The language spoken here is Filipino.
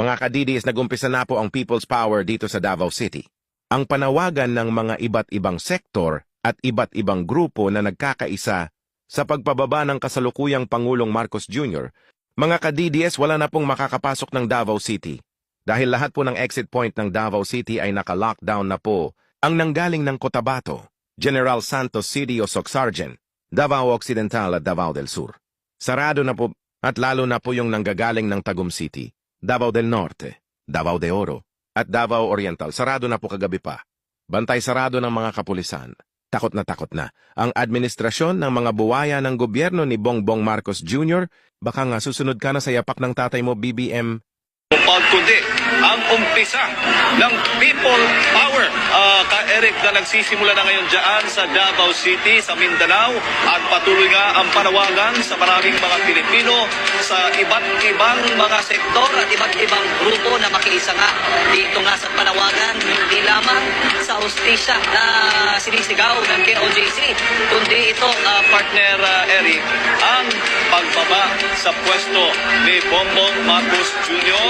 Mga kadidis, nagumpisa na po ang People's Power dito sa Davao City. Ang panawagan ng mga iba't ibang sektor at iba't ibang grupo na nagkakaisa sa pagpababa ng kasalukuyang Pangulong Marcos Jr. Mga ka-DDS, wala na pong makakapasok ng Davao City. Dahil lahat po ng exit point ng Davao City ay naka-lockdown na po ang nanggaling ng Cotabato, General Santos City o Socsargen, Davao Occidental at Davao del Sur. Sarado na po at lalo na po yung nanggagaling ng Tagum City, Davao del Norte, Davao de Oro, at Davao Oriental. Sarado na po kagabi pa. Bantay sarado ng mga kapulisan. Takot na takot na. Ang administrasyon ng mga buwaya ng gobyerno ni Bongbong Marcos Jr. Baka nga susunod ka na sa yapak ng tatay mo, BBM. Upag kundi ang umpisa ng People Power. Ah, ka-Eric na nagsisimula na ngayon dyan sa Davao City, sa Mindanao at patuloy nga ang panawagan sa maraming mga Pilipino sa iba't ibang mga sektor sektor at iba't ibang grupo na makiisa nga dito nga sa panawagan hindi lamang sa hostisya na sinisigaw ng KOJC kundi ito uh, partner uh, Eric ang pagbaba sa pwesto ni Bongbong Marcos Jr.